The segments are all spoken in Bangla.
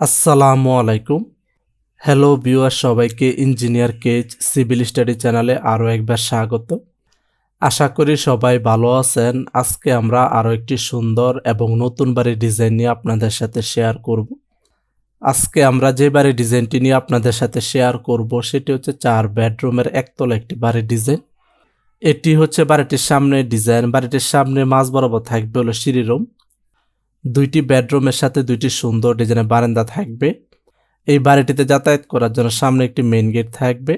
আসসালামু আলাইকুম। হ্যালো ভিউয়ার সবাইকে ইঞ্জিনিয়ার কেজ সিভিল স্টাডি চ্যানেলে আরও একবার স্বাগত। আশা করি সবাই ভালো আছেন। আজকে আমরা আরও একটি সুন্দর এবং নতুন বাড়ির ডিজাইন নিয়ে আপনাদের সাথে শেয়ার করব। আজকে আমরা যে বাড়ির ডিজাইনটি নিয়ে আপনাদের সাথে শেয়ার করব, সেটি হচ্ছে চার বেডরুমের একতলা একটি বাড়ির ডিজাইন এটি হচ্ছে বাড়িটির সামনে ডিজাইন বাড়িটির সামনে মাঝ বরাবর থাকবে হলো সিঁড়ি রুম। দুইটি বেডরুমের সাথে দুইটি সুন্দর ডিজাইনের বারান্দা থাকবে। এই বাড়িটিতে যাতায়াত করার জন্য সামনে একটি মেন গেট থাকবে।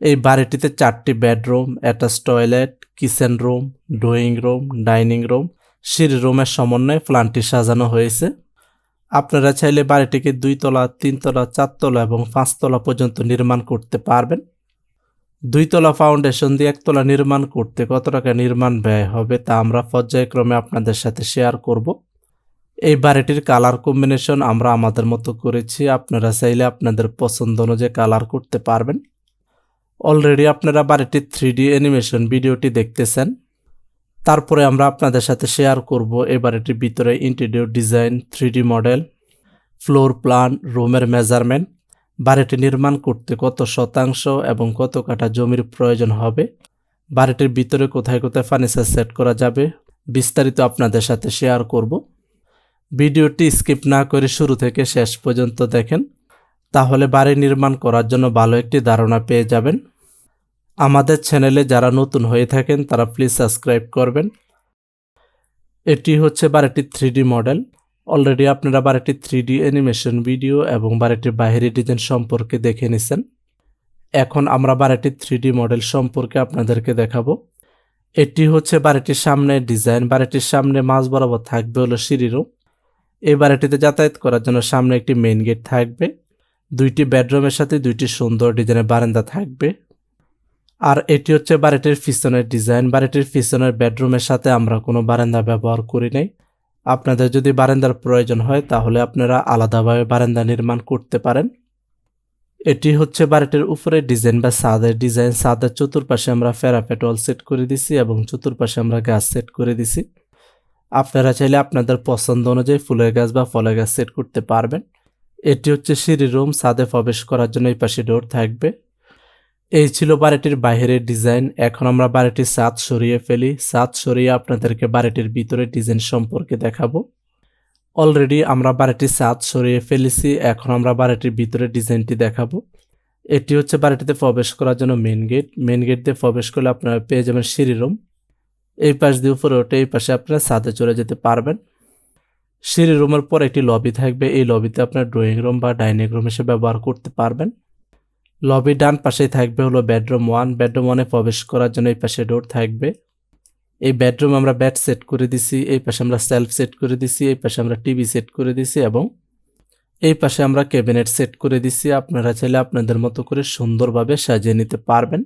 এই বাড়িটিতে চারটি bedroom attach toilet kitchen room drawing room dining room সিঁড়ি রুমের সমন্বয়ে প্ল্যানটি সাজানো হয়েছে। আপনারা চাইলে বাড়িটিকে দুইতলা, তিনতলা, চারতলা এবং পাঁচতলা পর্যন্ত নির্মাণ করতে পারবেন। দুইতলা ফাউন্ডেশন দিয়ে একতলা নির্মাণ করতে কত টাকা নির্মাণ ব্যয় হবে তা আমরা পর্যায়ক্রমে আপনাদের সাথে শেয়ার করব। এই বাড়িটির কালার কম্বিনেশন আমরা আমাদের মতো করেছি। আপনারা চাইলে আপনাদের পছন্দ অনুযায়ী কালার করতে পারবেন। অলরেডি আপনারা বাড়িটির থ্রি ডি অ্যানিমেশন ভিডিওটি দেখতেছেন। তারপরে আমরা আপনাদের সাথে শেয়ার করব এই বাড়িটির ভিতরে interior design three model floor plan রুমের মেজারমেন্ট বাড়িটি নির্মাণ করতে কত শতাংশ এবং কত কাঠা জমির প্রয়োজন হবে, বাড়িটির ভিতরে কোথায় কোথায় ফার্নিচার সেট করা যাবে, বিস্তারিত আপনাদের সাথে শেয়ার করব। ভিডিওটি স্কিপ না করে শুরু থেকে শেষ পর্যন্ত দেখেন, তাহলে বাড়ি নির্মাণ করার জন্য ভালো একটি ধারণা পেয়ে যাবেন। আমাদের চ্যানেলে যারা নতুন হয়ে থাকেন, তারা প্লিজ সাবস্ক্রাইব করবেন। এটি হচ্ছে বাড়িটির থ্রি মডেল। অলরেডি আপনারা বাড়িটির থ্রি ডি অ্যানিমেশন ভিডিও এবং বাড়িটির বাহিরি ডিজাইন সম্পর্কে দেখে নিছেন। এখন আমরা বাড়িটির থ্রি মডেল সম্পর্কে আপনাদেরকে দেখাবো। এটি হচ্ছে বাড়িটির সামনে ডিজাইন। বাড়িটির সামনে মাঝ বরাবর থাকবে হলো সিঁড়ি রুম এই বাড়িটিতে যাতায়াত করার জন্য সামনে একটি মেইন গেট থাকবে, দুইটি বেডরুমের সাথে দুইটি সুন্দর ডিজাইনের বারান্দা থাকবে। আর এটি হচ্ছে বাড়িটির পিছনের ডিজাইন বাড়িটির পিছনের বেডরুমের সাথে আমরা কোনো বারান্দা ব্যবহার করি নাই। আপনাদের যদি বারান্দার প্রয়োজন হয়, তাহলে আপনারা আলাদাভাবে বারান্দা নির্মাণ করতে পারেন। এটি হচ্ছে বাড়িটির উপরে ডিজাইন বা সাদের ডিজাইন সাদের চতুর্পাশে আমরা ফেরাফেটল সেট করে দিছি এবং চতুর্পাশে আমরা গাছ সেট করে দিছি। আপনারা চাইলে আপনাদের পছন্দ অনুযায়ী ফুলের গাছ বা ফলের গাছ সেট করতে পারবেন। এটি হচ্ছে সিঁড়ি রুম, ছাদে প্রবেশ করার জন্য এই পাশে ডোর থাকবে। এই ছিল বাড়িটির বাইরের ডিজাইন। এখন আমরা বাড়িটির ছাদ সরিয়ে ফেলি। ছাদ সরিয়ে আপনাদেরকে বাড়িটির ভিতরে ডিজাইন সম্পর্কে দেখাবো। অলরেডি আমরা বাড়িটির ছাদ সরিয়ে ফেলেছি। এখন আমরা বাড়িটির ভিতরে ডিজাইনটি দেখাবো। এটি হচ্ছে বাড়িটিতে প্রবেশ করার জন্য মেন গেট। মেন গেট দিয়ে প্রবেশ করলে আপনারা পেয়ে যাবেন সিঁড়ি রুম। এই পাশ দিয়ে উপরে ওঠে, এই পাশে আপনারা ছাদে চলে যেতে পারবেন। সিঁড়ি রুমের পর একটি লবি থাকবে। এই লবিতে আপনার ড্রয়িং রুম বা ডাইনিং রুম হিসেবে ব্যবহার করতে পারবেন। লবি ডান পাশেই থাকবে হলো বেডরুম ওয়ান বেডরুম ওয়ানে প্রবেশ করার জন্য এই পাশে ডোর থাকবে। এই বেডরুম আমরা বেড সেট করে দিছি, এই পাশে আমরা সেলফ সেট করে দিছি, এই পাশে আমরা টিভি সেট করে দিছি এবং এই পাশে আমরা ক্যাবিনেট সেট করে দিছি। আপনারা চাইলে আপনাদের মতো করে সুন্দরভাবে সাজিয়ে নিতে পারবেন।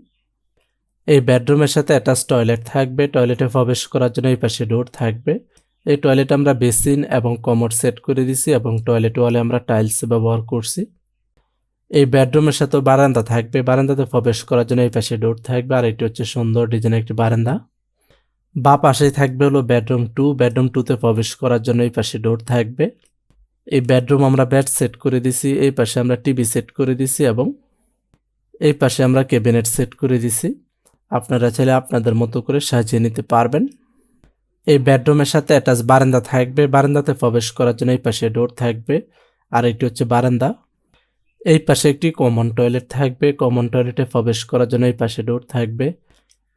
এই বেডরুমের সাথে অ্যাটাচ টয়লেট থাকবে। টয়লেটে প্রবেশ করার জন্য এই পাশে ডোর থাকবে। এই টয়লেট আমরা বেসিন এবং কমোড সেট করে দিছি এবং টয়লেট ওয়ালে আমরা টাইলস ব্যবহার করছি। এই বেডরুমের সাথে বারান্দা থাকবে। বারান্দাতে প্রবেশ করার জন্য এই পাশে ডোর থাকবে আর এটি হচ্ছে সুন্দর ডিজাইনের একটি বারান্দা। বা পাশেই থাকবে হলো বেডরুম টু বেডরুম টুতে প্রবেশ করার জন্য এই পাশে ডোর থাকবে। এই বেডরুম আমরা বেড সেট করে দিছি। এই পাশে আমরা টিভি সেট করে দিছি এবং এই পাশে আমরা ক্যাবিনেট সেট করে দিছি। আপনারা চাইলে আপনাদের মতো করে সাজিয়ে নিতে পারবেন। এই বেডরুমের সাথে অ্যাটাচ বারান্দা থাকবে। বারান্দাতে প্রবেশ করার জন্য এই পাশে ডোর থাকবে। আর একটি হচ্ছে বারান্দা। এই পাশে একটি কমন টয়লেট থাকবে। কমন টয়লেটে প্রবেশ করার জন্য এই পাশে ডোর থাকবে।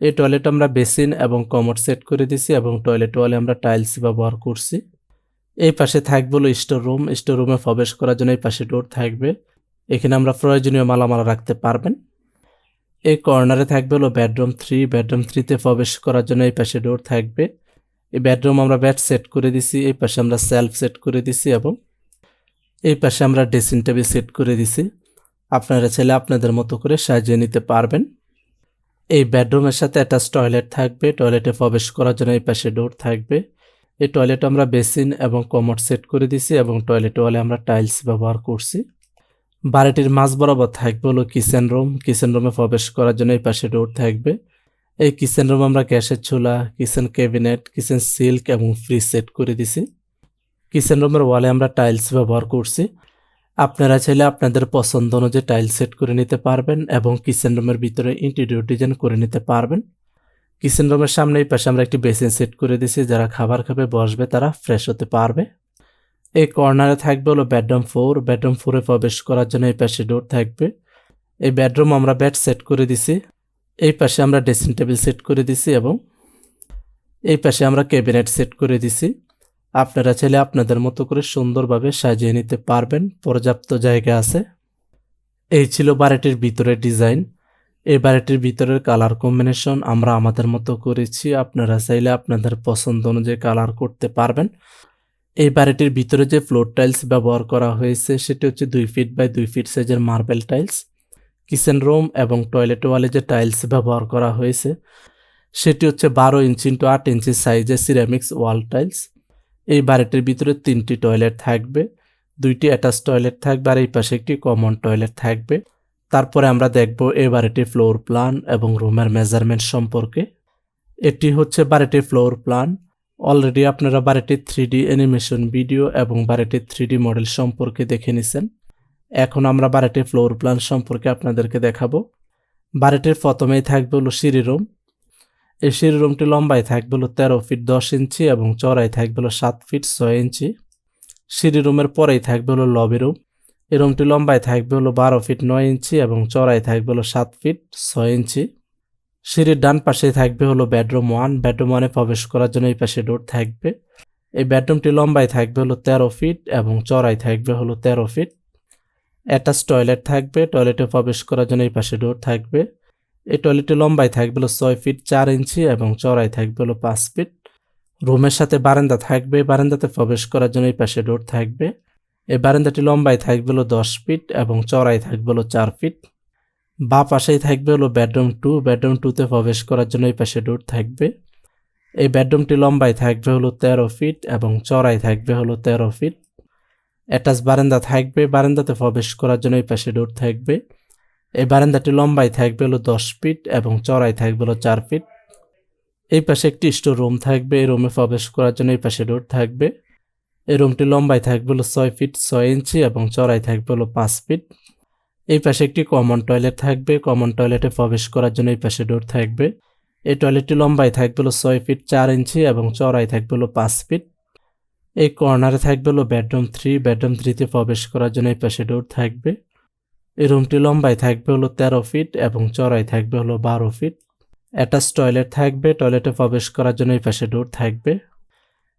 এই টয়লেট আমরা বেসিন এবং কমর সেট করে দিছি এবং টয়লেট ওয়ালে আমরা টাইলস ব্যবহার করছি। এই পাশে থাকবে হলো স্টোর রুম স্টোর রুমে প্রবেশ করার জন্য এই পাশে ডোর থাকবে। এখানে আমরা প্রয়োজনীয় মালামালা রাখতে পারবেন। এই কর্নারে থাকবে হলো বেডরুম থ্রি বেডরুম থ্রিতে প্রবেশ করার জন্য এই পাশে ডোর থাকবে। এই বেডরুম আমরা বেড সেট করে দিছি, এই পাশে আমরা সেলফ সেট করে দিছি এবং এই পাশে আমরা ড্রেসিং টেবিল সেট করে দিছি। আপনারা চাইলে আপনাদের মতো করে সাজিয়ে নিতে পারবেন। এই বেডরুমের সাথে অ্যাটাচ টয়লেট থাকবে টয়লেটে প্রবেশ করার জন্য এই পাশে ডোর থাকবে। এই টয়লেট আমরা বেসিন এবং কমোড সেট করে দিছি এবং টয়লেট ওয়ালে আমরা টাইলস ব্যবহার করছি। বাড়িটির মাঝ বরাবর থাকবে হলো কিচেন রুম। কিচেন রুমে প্রবেশ করার জন্য এই পাশে ডোর থাকবে। এই কিচেন রুম আমরা গ্যাসের চুলা, কিচেন ক্যাবিনেট, কিচেন সিল্ক এবং ফ্রিজ সেট করে দিছি। কিচেন রুমের ওয়ালে আমরা টাইলস ব্যবহার করছি। আপনারা চাইলে আপনাদের পছন্দ অনুযায়ী টাইল সেট করে নিতে পারবেন এবং কিচেন রুমের ভিতরে ইন্টেরিয়র ডিজাইন করে নিতে পারবেন। কিচেন রুমের সামনে এই পাশে আমরা একটি বেসিন সেট করে দিয়েছি যারা খাবার খাবে, বসবে, তারা ফ্রেশ হতে পারবে। এই কর্নারে থাকবে হলো বেডরুম ফোর বেডরুম ফোরে প্রবেশ করার জন্য এই পাশে ডোর থাকবে। এই বেডরুম আমরা বেড সেট করে দিছি। এই পাশে আমরা ড্রেসিং টেবিল সেট করে দিছি এবং এই পাশে আমরা ক্যাবিনেট সেট করে দিছি। আপনারা চাইলে আপনাদের মতো করে সুন্দরভাবে সাজিয়ে নিতে পারবেন। পর্যাপ্ত জায়গা আছে। এই ছিল বাড়িটির ভিতরের ডিজাইন। এই বাড়িটির ভিতরের কালার কম্বিনেশন আমরা আমাদের মতো করেছি। আপনারা চাইলে আপনাদের পছন্দ অনুযায়ী কালার করতে পারবেন। এই বাড়িটির ভিতরে যে ফ্লোর টাইলস ব্যবহার করা হয়েছে, সেটি হচ্ছে দুই ফিট বাই দুই ফিট সাইজের মার্বেল টাইলস কিচেন রুম এবং টয়লেট ওয়ালে যে টাইলস ব্যবহার করা হয়েছে, সেটি হচ্ছে বারো ইঞ্চি ইন্টু আট ইঞ্চি সাইজের সিরামিক্স ওয়াল টাইলস এই বাড়িটির ভিতরে তিনটি টয়লেট থাকবে, দুইটি অ্যাটাচ টয়লেট থাকবে আর এই পাশে একটি কমন টয়লেট থাকবে। তারপরে আমরা দেখব এই বাড়িটির ফ্লোর প্ল্যান এবং রুমের মেজারমেন্ট সম্পর্কে। এটি হচ্ছে বাড়িটির ফ্লোর প্ল্যান অলরেডি আপনারা বাড়িটির থ্রি ডি অ্যানিমেশন ভিডিও এবং বাড়িটির থ্রি ডি মডেল সম্পর্কে দেখে নিছেন। এখন আমরা বাড়িটির ফ্লোর প্ল্যান সম্পর্কে আপনাদেরকে দেখাবো। বাড়িটির প্রথমেই থাকবে হলো সিঁড়ি রুম। এই সিঁড়ি রুমটি লম্বায় থাকবে হলো তেরো ফিট দশ ইঞ্চি এবং চড়াই থাকবে হলো সাত ফিট ছয় ইঞ্চি। সিঁড়ি রুমের পরেই থাকবে হলো লবি রুম এই রুমটি লম্বায় থাকবে হলো বারো ফিট নয় ইঞ্চি এবং চড়াই থাকবে হলো সাত ফিট ছয় ইঞ্চি। সিঁড়ির ডান পাশে থাকবে হলো বেডরুম ওয়ান। বেডরুম ওয়ানে প্রবেশ করার জন্য এই পাশে ডোর থাকবে। এই বেডরুমটি লম্বায় থাকবে হলো তেরো ফিট এবং চড়াই থাকবে হলো তেরো ফিট। অ্যাটাচ টয়লেট থাকবে। টয়লেটে প্রবেশ করার জন্য এই পাশে ডোর থাকবে। এই টয়লেটটি লম্বায় থাকবে হলো ছয় ফিট চার ইঞ্চি এবং চড়াই থাকবে হলো পাঁচ ফিট। রুমের সাথে বারান্দা থাকবে। বারান্দাতে প্রবেশ করার জন্য এই পাশে ডোর থাকবে। এই বারান্দাটি লম্বায় থাকবে হলো দশ ফিট এবং চড়াই থাকবে হলো চার ফিট। বা পাশেই থাকবে হলো বেডরুম টু। বেডরুম টুতে প্রবেশ করার জন্য এই পাশে ডোর থাকবে। এই বেডরুমটি লম্বায় থাকবে হলো তেরো ফিট এবং চড়াই থাকবে হলো তেরো ফিট। অ্যাটাচ বারান্দা থাকবে, বারান্দাতে প্রবেশ করার জন্য এই পাশে ডোর থাকবে। এই বারান্দাটি লম্বায় থাকবে হলো দশ ফিট এবং চড়াই থাকবে হলো চার ফিট। এই পাশে একটি স্টোর রুম থাকবে, এই রুমে প্রবেশ করার জন্য এই পাশে ডোর থাকবে। এই রুমটি লম্বায় থাকবে হলো ছয় ফিট ছয় ইঞ্চি এবং চড়াই থাকবে হলো পাঁচ ফিট। এই পাশে একটি কমন টয়লেট থাকবে। কমন টয়লেটে প্রবেশ করার জন্য এই পাশে ডোর থাকবে। এই টয়লেটটি লম্বায় থাকবে হলো ছয় ফিট চার ইঞ্চি এবং চড়াই থাকবে হলো পাঁচ ফিট এই কর্নারে থাকবে হলো বেডরুম থ্রি বেডরুম থ্রিতে প্রবেশ করার জন্য এই পাশে ডোর থাকবে। এই রুমটি লম্বায় থাকবে হলো তেরো ফিট এবং চড়াই থাকবে হলো বারো ফিট অ্যাটাচ টয়লেট থাকবে। টয়লেটে প্রবেশ করার জন্য এই পাশে ডোর থাকবে।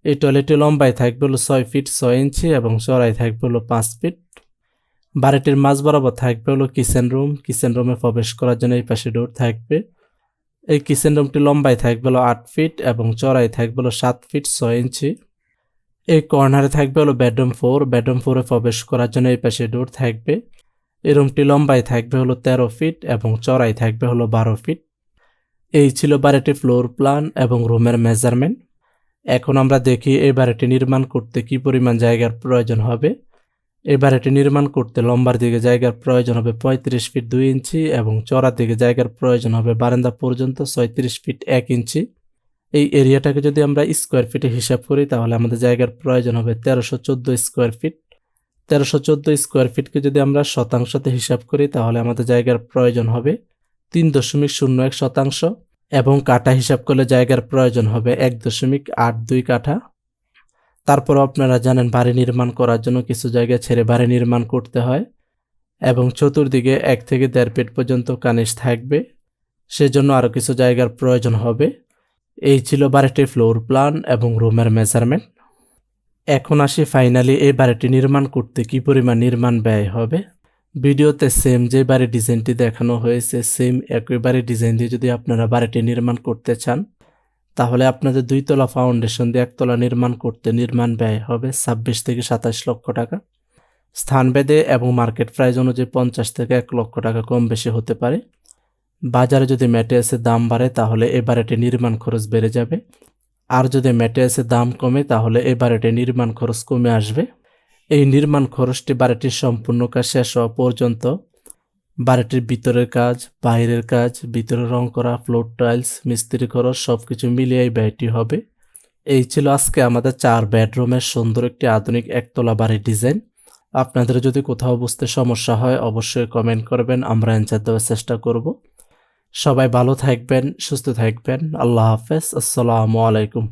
এই টয়লেটটি লম্বায় থাকবে হলো ছয় ফিট ছয় ইঞ্চি এবং চড়াই থাকবে হলো পাঁচ ফিট বাড়িটির মাঝ বরাবর থাকবে হলো কিচেন রুম কিচেন রুমে প্রবেশ করার জন্য এই পাশে ডোর থাকবে। এই কিচেন রুমটি লম্বায় থাকবে হলো আট ফিট এবং চড়াই থাকবে হলো সাত ফিট ছয় ইঞ্চি। এই কর্নারে থাকবে হলো বেডরুম ফোর বেডরুম ফোরে প্রবেশ করার জন্য এই পাশে ডোর থাকবে। এই রুমটি লম্বায় থাকবে হলো তেরো ফিট এবং চড়াই থাকবে হলো বারো ফিট এই ছিল বাড়িটির ফ্লোর প্ল্যান এবং রুমের মেজারমেন্ট এখন আমরা দেখি এই বাড়িটি নির্মাণ করতে কি পরিমাণ জায়গার প্রয়োজন হবে। এই বাড়িটি নির্মাণ করতে লম্বার দিকে জায়গার প্রয়োজন হবে পঁয়ত্রিশ ফিট দুই ইঞ্চি এবং চড়ার দিকে জায়গার প্রয়োজন হবে বারান্দা পর্যন্ত ছয়ত্রিশ ফিট এক ইঞ্চি। এই এরিয়াটাকে যদি আমরা স্কোয়ার ফিটে হিসাব করি, তাহলে আমাদের জায়গার প্রয়োজন হবে তেরোশো চোদ্দ স্কোয়ার ফিট। তেরোশো চোদ্দ স্কোয়ার ফিটকে যদি আমরা শতাংশতে হিসাব করি, তাহলে আমাদের জায়গার প্রয়োজন হবে তিন দশমিক শূন্য এক শতাংশ এবং কাঠা হিসাব করলে জায়গার প্রয়োজন হবে এক দশমিক আট দুই কাঠা। তারপর আপনারা জানেন বাড়ি নির্মাণ করার জন্য কিছু জায়গা ছেড়ে বাড়ি নির্মাণ করতে হয় এবং চতুর্দিকে এক থেকে দেড় ফিট পর্যন্ত কানিস থাকবে। সেজন্য আরও কিছু জায়গার প্রয়োজন হবে। এই ছিল বাড়িটির ফ্লোর প্ল্যান এবং রুমের মেজারমেন্ট। এখন আসি ফাইনালি এই বাড়িটি নির্মাণ করতে কি পরিমাণ নির্মাণ ব্যয় হবে। ভিডিওতে সেম যে বাড়ির ডিজাইনটি দেখানো হয়েছে সেম একই বাড়ির ডিজাইন দিয়ে যদি আপনারা বাড়িটি নির্মাণ করতে চান তাহলে আপনাদের দুইতলা ফাউন্ডেশন দিয়ে একতলা নির্মাণ করতে নির্মাণ ব্যয় হবে ছাব্বিশ থেকে সাতাশ লক্ষ টাকা। স্থান স্থানভেদে এবং মার্কেট প্রাইস অনুযায়ী পঞ্চাশ থেকে এক লক্ষ টাকা কম বেশি হতে পারে। বাজারে যদি ম্যাটেরিয়ালসের দাম বাড়ে, তাহলে এ বাড়িটি নির্মাণ খরচ বেড়ে যাবে। আর যদি ম্যাটেরিয়ালসের দাম কমে, তাহলে এ বাড়িটি নির্মাণ খরচ কমে আসবে। এই নির্মাণ খরচটি বাড়িটির সম্পূর্ণ কাজ শেষ হওয়া পর্যন্ত বাড়িটির ভিতরের কাজ, বাইরের কাজ, ভিতরে রং করা ফ্লোর টাইলস মিস্ত্রি খরচ সব কিছু মিলিয়ে এই ব্যয়টি হবে। এই ছিল আজকে আমাদের চার বেডরুমের সুন্দর একটি আধুনিক একতলা বাড়ির ডিজাইন আপনাদের যদি কোথাও বুঝতে সমস্যা হয়, অবশ্যই কমেন্ট করবেন, আমরা অ্যান্সার দেওয়ার চেষ্টা করব। সবাই ভালো থাকবেন, সুস্থ থাকবেন, আল্লাহ হাফেজ, আসসালামু আলাইকুম।